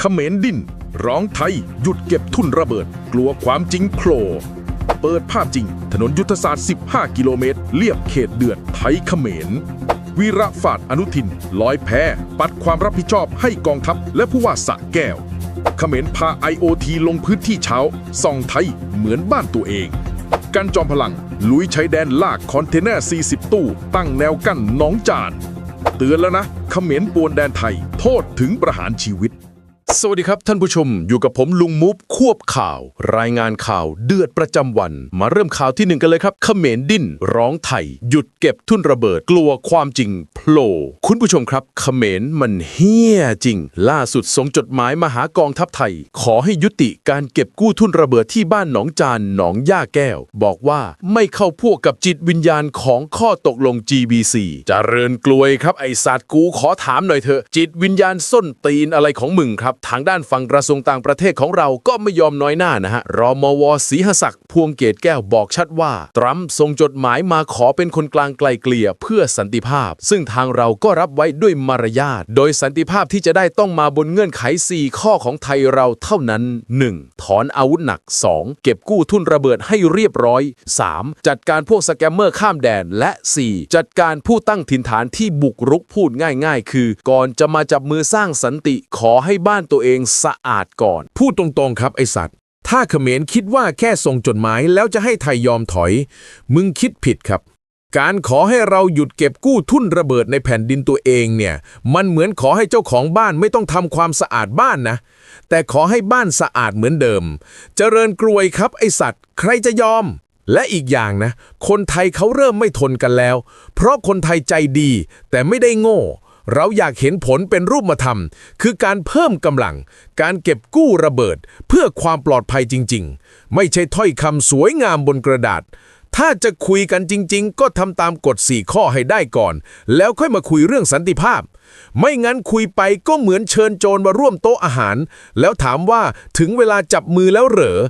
เขมรดิ้น ร้องไทย หยุดเก็บทุนระเบิด กลัวความจริงโผล่เปิดภาพจริง ถนนยุทธศาสตร์ 15 กิโลเมตร เลียบเขตเดือดไทยเขมร วีระฝาดอนุทินลอยแพปัดความรับผิดชอบให้กองทัพ และผู้ว่าสะแก้วเขมรพา IoT ลงพื้นที่เช้าส่องไทยเหมือนบ้านตัวเอง กันจอมพลัง ลุยชายแดนลากคอนเทนเนอร์ 40 ตู้ ตั้งแนวกั้นหน้องจาน เตือนแล้วนะเขมรปวนแดนไทย โทษถึงประหารชีวิต สวัสดีครับท่านผู้ชมอยู่กับผมลุงมุฟควบข่าว รายงานข่าวเดือดประจำวัน มาเริ่มข่าวที่หนึ่งกันเลยครับเขมรดิ้น ร้องไทย หยุดเก็บทุ่นระเบิดกลัวความจริงโผล่คุณผู้ชมครับเขมรมันเฮี้ยจริง ล่าสุดส่งจดหมายมาหากองทัพไทย ขอให้ยุติการเก็บกู้ทุ่นระเบิดที่บ้านหนองจานหนองย่าแก้ว บอกว่าไม่เข้าพวกกับจิตวิญญาณของข้อตกลง GBC จเจริญกลวยครับไอสัตว์กูขอถามหน่อยเถอะจิตวิญญาณส้นตีนอะไรของมึงครับทางด้านฝั่งกระทรวงต่างประเทศของเราก็ไม่ยอมน้อยหน้านะฮะ รอมวศรีหศักดิ์พวงเกตแก้วบอกชัดว่า ตรัมป์ส่งจดหมายมาขอเป็นคนกลางไกลเกลี่ยเพื่อสันติภาพ ซึ่งทางเราก็รับไว้ด้วยมารยาท โดยสันติภาพที่จะได้ต้องมาบนเงื่อนไข 4 ข้อของไทยเราเท่านั้น 1. ถอนอาวุธหนัก 2. เก็บกู้ทุนระเบิดให้เรียบร้อย 3. จัดการพวกสแกมเมอร์ข้ามแดน และ 4. จัดการผู้ตั้งถิ่นฐานที่บุกรุกพูดง่าย ๆ คือ ก่อนจะมาจับมือสร้างสันติขอให้บ้านตัวเองสะอาดก่อน พูดตรงๆครับไอสัตว์ ถ้าเขมรคิดว่าแค่ส่งจดหมายแล้วจะให้ไทยยอมถอย มึงคิดผิดครับ การขอให้เราหยุดเก็บกู้ทุ่นระเบิดในแผ่นดินตัวเองเนี่ย มันเหมือนขอให้เจ้าของบ้านไม่ต้องทำความสะอาดบ้านนะ แต่ขอให้บ้านสะอาดเหมือนเดิม เจริญกรวยครับไอสัตว์ ใครจะยอมและอีกอย่างนะ คนไทยเขาเริ่มไม่ทนกันแล้ว เพราะคนไทยใจดี แต่ไม่ได้โง่ เราอยากเห็นผลเป็นรูปธรรม คือการเพิ่มกำลัง การเก็บกู้ระเบิด เพื่อความปลอดภัยจริง ๆ ไม่ใช่ถ้อยคำสวยงามบนกระดาษ ถ้าจะคุยกันจริง ๆ ก็ทำตามกฎสี่ข้อให้ได้ก่อน แล้วค่อยมาคุยเรื่องสันติภาพ ไม่งั้นคุยไปก็เหมือนเชิญโจรมาร่วมโต๊ะอาหาร แล้วถามว่าถึงเวลาจับมือแล้วเหรอ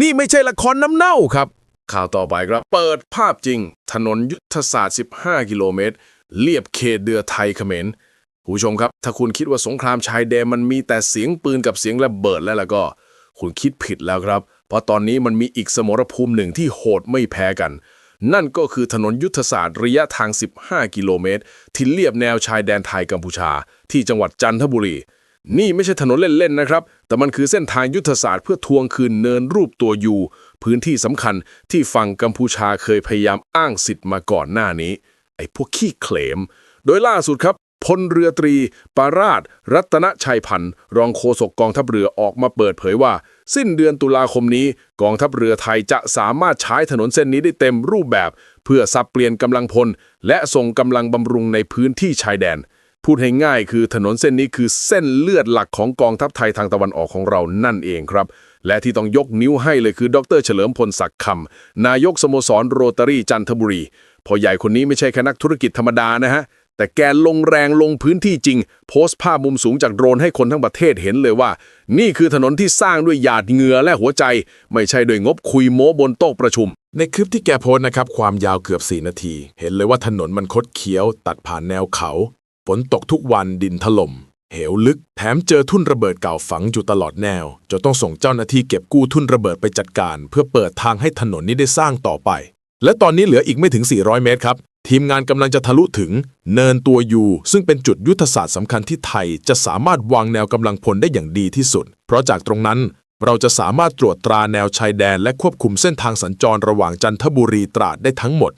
นี่ไม่ใช่ละครน้ำเน่าครับข่าวต่อไปครับ เปิดภาพจริง ถนนยุทธศาสตร์ 15 กิโลเมตร เลียบเขตเดือไทยเขมร คุณผู้ชมครับ ถ้าคุณคิดว่าสงครามชายแดนมันมีแต่เสียงปืนกับเสียงระเบิดแล้วล่ะก็ คุณคิดผิดแล้วครับ เพราะตอนนี้มันมีอีกสมรภูมิหนึ่งที่โหดไม่แพ้กัน นั่นก็คือถนนยุทธศาสตร์ระยะทาง 15 กิโลเมตร ที่เลียบแนวชายแดนไทยกัมพูชา ที่จังหวัดจันทบุรี นี่ไม่ใช่ถนนเล่นๆนะครับ แต่มันคือเส้นทางยุทธศาสตร์เพื่อทวงคืนเนินรูปตัวยูพื้นที่สำคัญที่ฝั่งกัมพูชาเคยพยายามอ้างสิทธิ์มาก่อนหน้านี้ ไอ้พวกขี้เคลม โดยล่าสุดครับ พลเรือตรี ปาราช รัตนชัยพันธ์รองโฆษกกองทัพเรือออกมาเปิดเผยว่า สิ้นเดือนตุลาคมนี้ กองทัพเรือไทยจะสามารถใช้ถนนเส้นนี้ได้เต็มรูปแบบ เพื่อสับเปลี่ยนกำลังพล และส่งกำลังบำรุงในพื้นที่ชายแดน พูดให้ง่ายคือถนนเส้นนี้คือเส้นเลือดหลักของกองทัพไทยทางตะวันออกของเรานั่นเองครับและที่ต้องยกนิ้วให้เลยคือดรเฉลิมพลศักดิ์คำนายกสโมสรโรตารี่จันทบุรีพอใหญ่คนนี้ไม่ใช่แค่นักธุรกิจธรรมดานะฮะ แต่แกลงแรงลงพื้นที่จริง โพสต์ภาพมุมสูงจากโดรนให้คนทั้งประเทศเห็นเลยว่า นี่คือถนนที่สร้างด้วยหยาดเหงื่อและหัวใจ ไม่ใช่ด้วยงบคุยโม้บนโต๊ะประชุม ในคลิปที่แกโพสต์นะครับความยาวเกือบ 4 นาที เห็นเลยว่าถนนมันคดเคี้ยว ตัดผ่านแนวเขา ฝนตกทุกวันดินถล่มเหวลึก แถมเจอทุ่นระเบิดเก่าฝังอยู่ตลอดแนวจนต้องส่งเจ้าหน้าที่เก็บกู้ทุ่นระเบิดไปจัดการ เพื่อเปิดทางให้ถนนนี้ได้สร้างต่อไป และตอนนี้เหลืออีกไม่ถึง 400 เมตรครับ ทีมงานกำลังจะทะลุถึงเนินตัวยูซึ่งเป็นจุดยุทธศาสตร์สำคัญที่ไทย จะสามารถวางแนวกำลังพลได้อย่างดีที่สุด เพราะจากตรงนั้นเราจะสามารถตรวจตราแนวชายแดนและควบคุมเส้นทางสัญจรระหว่างจันทบุรีตราดได้ทั้งหมด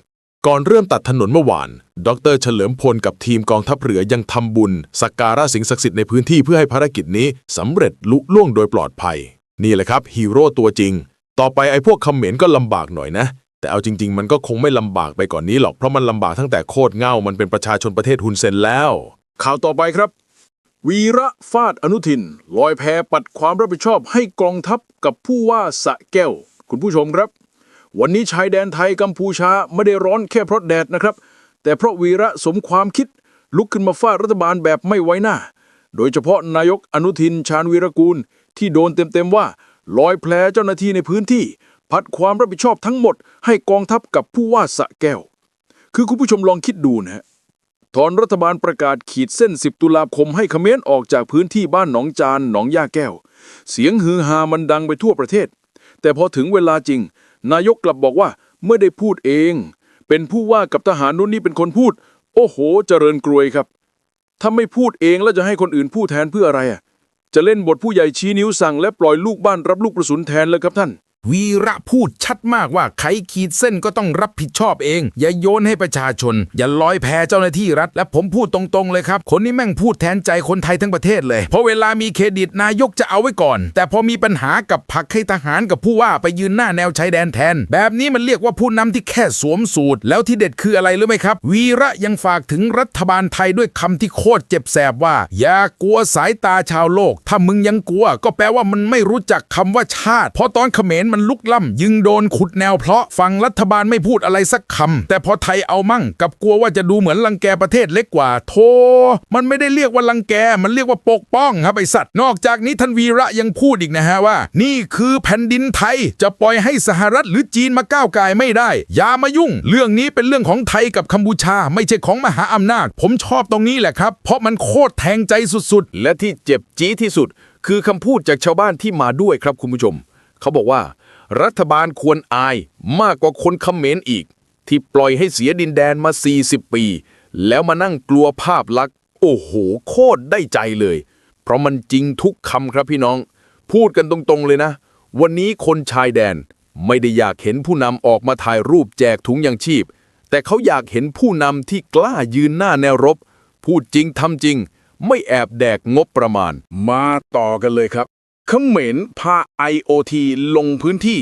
ก่อนเริ่มตัดถนนเมื่อวาน ดรเฉลิมพลกับทีมกองทัพเรือยังทำบุญ สักการะสิ่งศักดิ์สิทธิ์ในพื้นที่เพื่อให้ภารกิจนี้สำเร็จลุล่วงโดยปลอดภัย นี่แหละครับฮีโร่ตัวจริง ต่อไปไอ้พวกคำเหม็นก็ลำบากหน่อยนะ แต่เอาจริง ๆ มันก็คงไม่ลำบากไปก่อนนี้หรอกเพราะมันลำบากตั้งแต่โคตรเง่ามันเป็นประชาชนประเทศฮุนเซนแล้ว ข่าวต่อไปครับ วีระฟาดอนุทิน ลอยแพปัดความรับผิดชอบให้กองทัพกับผู้ว่าสะแก้ว คุณผู้ชมครับ วันนี้ชายแดนไทยกัมพูชาไม่ได้ร้อนแค่เพราะแดดนะครับ แต่เพราะวีระสมความคิดลุกขึ้นมาฟาดรัฐบาลแบบไม่ไว้หน้า โดยเฉพาะนายกอนุทินชาญวีรกูล ที่โดนเต็มๆว่าลอยแพลเจ้าหน้าที่ในพื้นที่ พัดความรับผิดชอบทั้งหมด ให้กองทัพกับผู้ว่าสะแก้ว คือคุณผู้ชมลองคิดดูนะฮะถอนรัฐบาลประกาศขีดเส้น 10 ตุลาคมให้เขมรออกจากพื้นที่บ้านหนองจานหนองย่าแก้ว เสียงฮือฮามันดังไปทั่วประเทศ แต่พอถึงเวลาจริง นายกกลับบอกว่าไม่ได้พูดเอง เป็นผู้ว่ากับทหารนู้นนี่เป็นคนพูด โอ้โห เจริญกรวยครับ ถ้าไม่พูดเองแล้วจะให้คนอื่นพูดแทนเพื่ออะไรอะจะเล่นบทผู้ใหญ่ชี้นิ้วสั่งและปล่อยลูกบ้านรับลูกกระสุนแทนเลยครับท่าน วีระพูดชัดมากว่าใครขีดเส้นก็ต้องรับผิดชอบเอง อย่าโยนให้ประชาชน อย่าลอยแพเจ้าหน้าที่รัฐ และผมพูดตรงๆเลยครับ คนนี้แม่งพูดแทนใจคนไทยทั้งประเทศเลย เพราะเวลามีเครดิตนายกจะเอาไว้ก่อน แต่พอมีปัญหากับผักให้ทหารกับผู้ว่าไปยืนหน้าแนวชายแดนแทน แบบนี้มันเรียกว่าผู้นำที่แค่สวมสูตร แล้วที่เด็ดคืออะไรรู้ไหมครับ วีระยังฝากถึงรัฐบาลไทยด้วยคำที่โคตรเจ็บแสบว่า อย่ากลัวสายตาชาวโลก ถ้ามึงยังกลัว ก็แปลว่ามันไม่รู้จักคำว่าชาติ เพราะตอนเขมรมันลุกล่ำยึงโดนขุดแนวเพราะฝั่งรัฐบาลไม่พูดอะไรสักคำแต่พอไทยเอามั่งกับกลัวว่าจะดูเหมือนลังแกประเทศเล็กกว่าโธ่มันไม่ได้เรียกว่าลังแก มันเรียกว่าปกป้องครับไอสัตว์ นอกจากนี้ท่านวีระยังพูดอีกนะฮะว่า นี่คือแผ่นดินไทย จะปล่อยให้สหรัฐหรือจีนมาก้าวไก่ายไม่ได้ อย่ามายุ่ง เรื่องนี้เป็นเรื่องของไทยกับกัมพูชา ไม่ใช่ของมหาอำนาจ ผมชอบตรงนี้แหละครับ เพราะมันโคตรแทงใจสุดๆ และที่เจ็บจี๊ดที่สุด คือคำพูดจากชาวบ้านที่มาด้วยครับคุณผู้ชม เขาบอกว่า รัฐบาลควรอายมากกว่าคนเขมรอีก ที่ปล่อยให้เสียดินแดนมา 40 ปี แล้วมานั่งกลัวภาพลักษณ์ โอ้โห โคตรได้ใจเลย เพราะมันจริงทุกคำครับพี่น้อง พูดกันตรงๆเลยนะ วันนี้คนชายแดนไม่ได้อยากเห็นผู้นำออกมาถ่ายรูปแจกถุงยังชีพ แต่เขาอยากเห็นผู้นำที่กล้ายืนหน้าแนวรบ พูดจริงทำจริง ไม่แอบแดกงบประมาณ มาต่อกันเลยครับ เขมรพา IoT ลงพื้นที่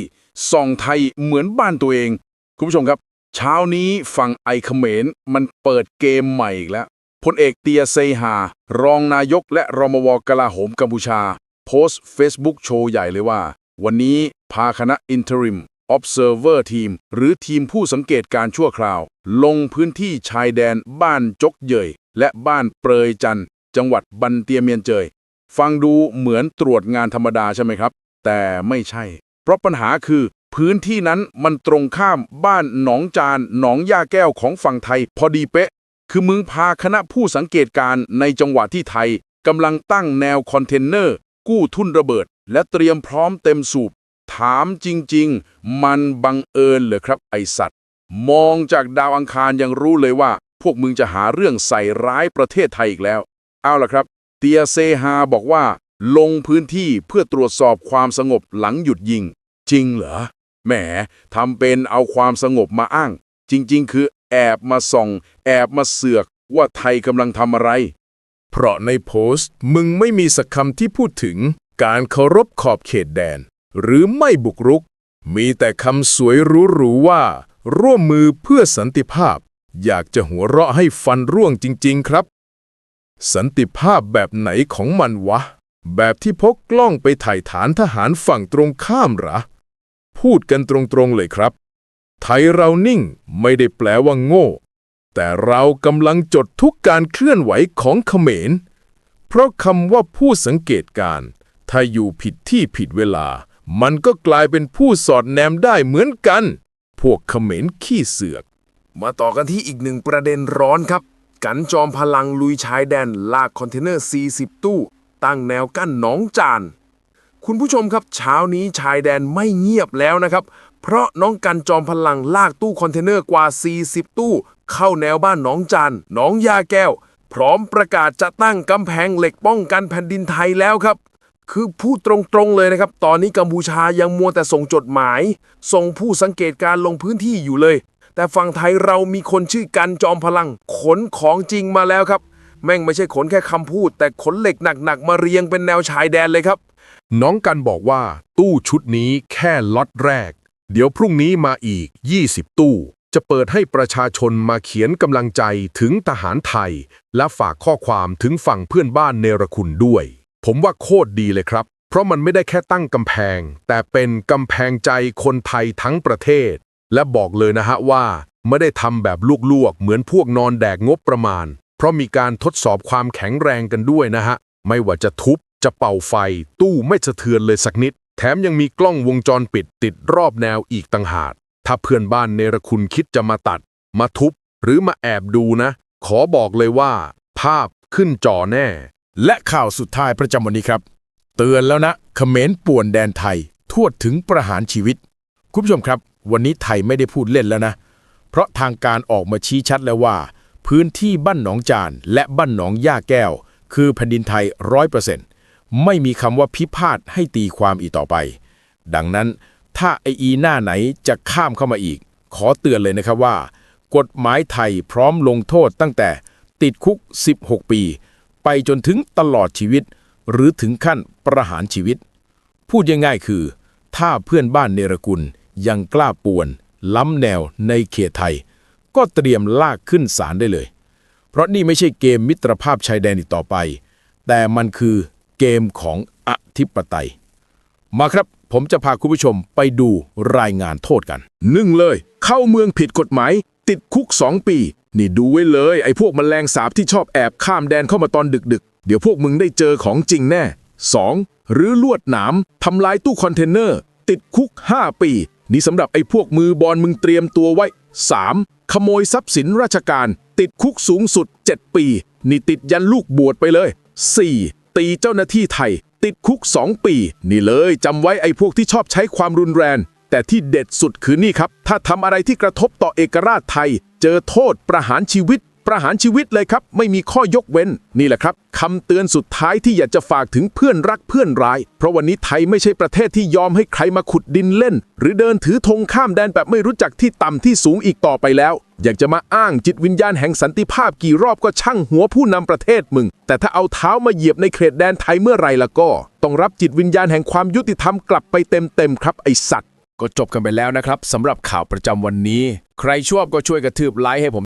ส่องไทยเหมือนบ้านตัวเอง คุณผู้ชมครับ เช้านี้ฝั่งไอเขมรมันเปิดเกมใหม่อีกแล้วพลเอกเตียเซฮารองนายกและรมวกลาโหมกัมพูชา โพสต์ Facebook โชว์ใหญ่เลยว่า วันนี้พาคณะ Interim Observer Team หรือทีมผู้สังเกตการชั่วคราว ลงพื้นที่ชายแดนบ้านจกเยยและบ้านเปรยจัน จังหวัดบันเตียเมียนเจย ฟังดูเหมือนตรวจงานธรรมดาใช่ไหมครับ แต่ไม่ใช่ เพราะปัญหาคือพื้นที่นั้นมันตรงข้ามบ้านหนองจาน หนองย่าแก้วของฝั่งไทย พอดีเป๊ะ คือมึงพาคณะผู้สังเกตการณ์ในจังหวะที่ไทยกำลังตั้งแนวคอนเทนเนอร์ กู้ทุ่นระเบิด และเตรียมพร้อมเต็มสูบ ถามจริง ๆ มันบังเอิญเหรอครับไอสัตว์ มองจากดาวอังคารยังรู้เลยว่า พวกมึงจะหาเรื่องใส่ร้ายประเทศไทยอีกแล้ว เอาล่ะครับ เตียเซฮาบอกว่า ลงพื้นที่เพื่อตรวจสอบความสงบหลังหยุดยิง จริงเหรอ แหมทำเป็นเอาความสงบมาอ้าง จริงๆ คือแอบมาส่อง แอบมาเสือกว่าไทยกำลังทำอะไร เพราะในโพสต์มึงไม่มีสักคำที่พูดถึงการเคารพขอบเขตแดน หรือไม่บุกรุก มีแต่คำสวยหรูๆว่า ร่วมมือเพื่อสันติภาพ อยากจะหัวเราะให้ฟันร่วงจริง ๆ ครับ สันติภาพแบบไหนของมันวะ แบบที่พกกล้องไปถ่ายฐานทหารฝั่งตรงข้ามเหรอ พูดกันตรงๆเลยครับ ไทยเรานิ่งไม่ได้แปลว่าโง่ แต่เรากำลังจดทุกการเคลื่อนไหวของเขมร เพราะคำว่าผู้สังเกตการ ถ้าอยู่ผิดที่ผิดเวลา มันก็กลายเป็นผู้สอดแนมได้เหมือนกัน พวกเขมรขี้เสือก มาต่อกันที่อีกหนึ่งประเด็นร้อนครับ กันจอมพลังลุยชายแดนลากคอนเทนเนอร์ 40 ตู้ ตั้งแนวกั้นหนองจาน คุณผู้ชมครับเช้านี้ชายแดนไม่เงียบแล้วนะครับ เพราะน้องกันจอมพลังลากตู้คอนเทนเนอร์กว่า 40 ตู้ เข้าแนวบ้านหนองจานหนองยาแก้ว พร้อมประกาศจะตั้งกำแพงเหล็กป้องกันแผ่นดินไทยแล้วครับคือพูดตรงๆเลยนะครับ ตอนนี้กัมพูชายังมัวแต่ส่งจดหมาย ส่งผู้สังเกตการลงพื้นที่อยู่เลย แต่ฝั่งไทยเรามีคนชื่อกันจอมพลัง ขนของจริงมาแล้วครับ แม่งไม่ใช่ขนแค่คำพูด แต่ขนเหล็กหนักๆมาเรียงเป็นแนวชายแดนเลยครับ น้องกันบอกว่า ตู้ชุดนี้แค่ล็อตแรก เดี๋ยวพรุ่งนี้มาอีก 20 ตู้ จะเปิดให้ประชาชนมาเขียนกำลังใจถึงทหารไทย และฝากข้อความถึงฝั่งเพื่อนบ้านเนรคุณด้วย ผมว่าโคตรดีเลยครับ เพราะมันไม่ได้แค่ตั้งกำแพง แต่เป็นกำแพงใจคนไทยทั้งประเทศ และบอกเลยนะฮะว่าไม่ได้ทำแบบลวกๆ เหมือนพวกนอนแดกงบประมาณ เพราะมีการทดสอบความแข็งแรงกันด้วยนะฮะ ไม่ว่าจะทุบ จะเป่าไฟ ตู้ไม่สะเทือนเลยสักนิด แถมยังมีกล้องวงจรปิดติดรอบแนวอีกต่างหาก ถ้าเพื่อนบ้านเนรคุณคิดจะมาตัด มาทุบ หรือมาแอบดูนะ ขอบอกเลยว่า ภาพขึ้นจอแน่ และข่าวสุดท้ายประจำวันนี้ครับ เตือนแล้วนะเขมรป่วนแดนไทย ทวดถึงประหารชีวิต คุณผู้ชมครับ วันนี้ไทยไม่ได้พูดเล่นแล้วนะ เพราะทางการออกมาชี้ชัดแล้วว่า พื้นที่บ้านหนองจานและบ้านหนองย่าแก้ว คือแผ่นดินไทยร้อยเปอร์เซ็นต์ไม่มีคำว่าพิพาทให้ตีความอีกต่อไป ดังนั้นถ้าไออีหน้าไหนจะข้ามเข้ามาอีก ขอเตือนเลยนะครับว่า กฎหมายไทยพร้อมลงโทษตั้งแต่ติดคุก 16 ปี ไปจนถึงตลอดชีวิต หรือถึงขั้นประหารชีวิต พูดง่ายๆคือ ถ้าเพื่อนบ้านเนรกุล ยังกล้าป่วน ล้ำแนวในเขตไทย ก็เตรียมลากขึ้นศาลได้เลย เพราะนี่ไม่ใช่เกมมิตรภาพชายแดนอีกต่อไป แต่มันคือเกมของอธิปไตย มาครับผมจะพาคุณผู้ชมไปดูรายงานโทษกันหนึ่งเลย เข้าเมืองผิดกฎหมาย ติดคุก 2 ปี นี่ดูไว้เลย ไอ้พวกมแมลงสาบที่ชอบแอบข้ามแดนเข้ามาตอนดึกๆ เดี๋ยวพวกมึงได้เจอของจริงแน่ 2. หรือลวดหนามทำลายตู้คอนเทนเนอร์ ติดคุก 5 ปี นี่สำหรับไอ้พวกมือบอลมึงเตรียมตัวไว้ 3. ขโมยทรัพย์สินราชการ ติดคุกสูงสุด 7 ปี นี่ติดยันลูกบวชไปเลย 4. ตีเจ้าหน้าที่ไทย ติดคุก 2 ปี นี่เลยจำไว้ไอ้พวกที่ชอบใช้ความรุนแรง แต่ที่เด็ดสุดคือนี่ครับ ถ้าทำอะไรที่กระทบต่อเอกราชไทย เจอโทษประหารชีวิต ประหารชีวิตเลยครับ ไม่มีข้อยกเว้น นี่แหละครับคำเตือนสุดท้ายที่อยากจะฝากถึงเพื่อนรักเพื่อนร้าย เพราะวันนี้ไทยไม่ใช่ประเทศที่ยอมให้ใครมาขุดดินเล่น หรือเดินถือธงข้ามแดนแบบไม่รู้จักที่ต่ำที่สูงอีกต่อไปแล้ว อยากจะมาอ้างจิตวิญญาณแห่งสันติภาพกี่รอบก็ช่างหัวผู้นำประเทศมึง แต่ถ้าเอาเท้ามาเหยียบในเขตแดนไทยเมื่อไหรละก็ ต้องรับจิตวิญญาณแห่งความยุติธรรมกลับไปเต็มๆครับไอสัตว์ก็จบกันไปแล้วนะครับสำหรับข่าวประจำวันนี้ ใครชอบก็ช่วยกระทืบไลค์ให้ผม